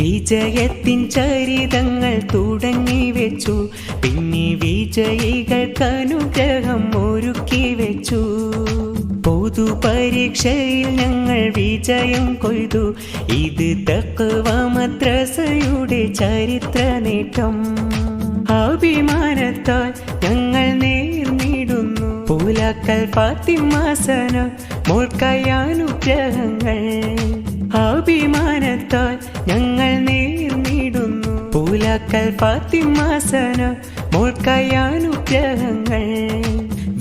വിജയത്തിൻ ചരിതങ്ങൾ തുടങ്ങി വെച്ചു. പിന്നെ വിജയികൾക്ക് അനുഗ്രഹം ഒരുക്കി വെച്ചു. പൊതു പരീക്ഷയിൽ ഞങ്ങൾ വിജയം കൊയ്തു. ഇത് തക്കവ മദ്രസയുടെ ചരിത്ര നേട്ടം. അഭിമാനത്താൽ ഞങ്ങൾ നേർന്നിടുന്നു. പൂലാക്കൽ ഫാത്തിമാസന മോൾക്കയാനുഗ്രഹങ്ങൾ അഭിമാനത്താൽ ഞങ്ങൾ നേർന്നിടുന്നു പൂലാക്കൽ ഫാത്തിമാസന മോൾക്കയാനുഗ്രഹങ്ങൾ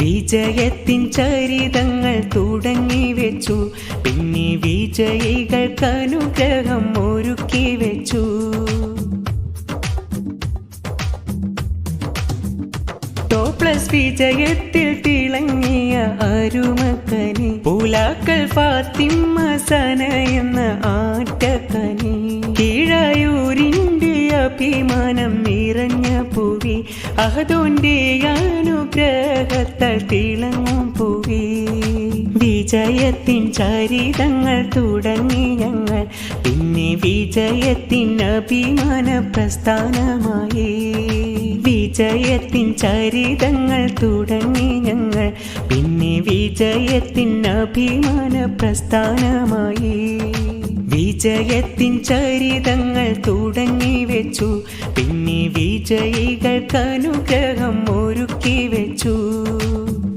വിജയത്തിൻ ചരിതങ്ങൾ തുടങ്ങി വെച്ചു. പിന്നെ വിജയികൾക്ക് അനുഗ്രഹം ഒരുക്കി ടോപ്ലസ് വിജയത്തിൽ തിളങ്ങിയ അരുമക്കനി പൂലാക്കൽ ഫാത്തിമ എന്ന ആറ്റക്കനി കീഴായൂരിന്റെ അഭിമാനം നിറഞ്ഞ പൂവി. അഹദോന്റെ അനുഗ്രഹത്താൽ തിളങ്ങും പൂവി. വിജയത്തിൻ ചരിതങ്ങൾ തുടങ്ങി ഞങ്ങൾ. പിന്നെ വിജയത്തിൻ അഭിമാന പ്രസ്ഥാനമായി. വിജയത്തിൻ ചരിതങ്ങൾ തുടങ്ങി ഞങ്ങൾ. പിന്നെ വിജയത്തിൻ അഭിമാന പ്രസ്ഥാനമായി. വിജയത്തിൻ ചരിതങ്ങൾ തുടങ്ങി വെച്ചു. പിന്നെ വിജയികൾക്ക് അനുഗ്രഹം ഒരുക്കി വെച്ചു.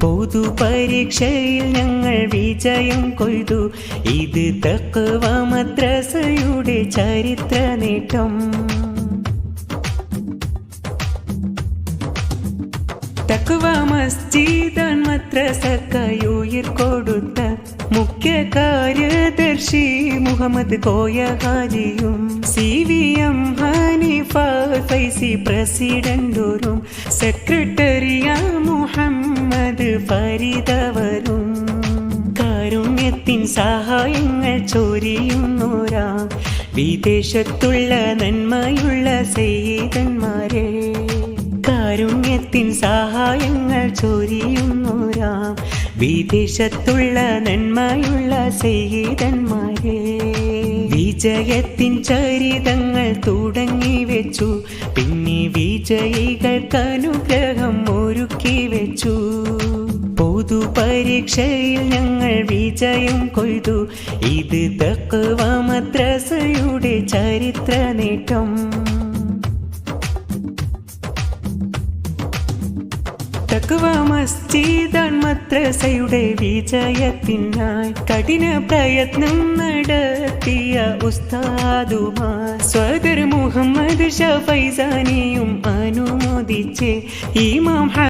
പൊതു പരീക്ഷയിൽ ഞങ്ങൾ വിജയം കൊയ്തു. ഇത് തക്കവ മദ്രസയുടെ ചരിത്ര നേട്ടം. തക്കുവ മസ്ജിദാൻ മദ്രസക്കായി കൊടുത്ത മുഖ്യ കാര്യദർശി Muhammad Koya ഹാജിയും C V M Haneefa Faizy സെക്രട്ടറിയ Muhammad ഫരീദവരും കാരുണ്യത്തിൻ സഹായങ്ങൾ ചൊരിയുന്നോരാ വിദേശത്തുള്ള നന്മയുള്ള സെയ്തന്മാരെ കാരുണ്യത്തിൻ സഹായങ്ങൾ ചൊരിയുന്നു രാം വിദേശത്തുള്ള നന്മയുള്ള സെയ്തന്മാരെ വിജയത്തിൻ ചരിതങ്ങൾ തുടങ്ങി വെച്ചു. പിന്നെ വിജയികൾക്ക് അനുഗ്രഹം ഒരുക്കി വെച്ചു. പൊതു പരീക്ഷയിൽ ഞങ്ങൾ വിജയം കൊയ്തു. ഇത് തക്കവ മദ്രസയുടെ ചരിത്ര നേട്ടം തക്കുവ വിജയത്തിനായി കഠിന പ്രയത്നം നടത്തിയ ഉസ്താദുമാ. സ്വദർ മുഹമ്മദ് ഷഫൈസാനിയും അനുമോദിച്ച് ഇമാം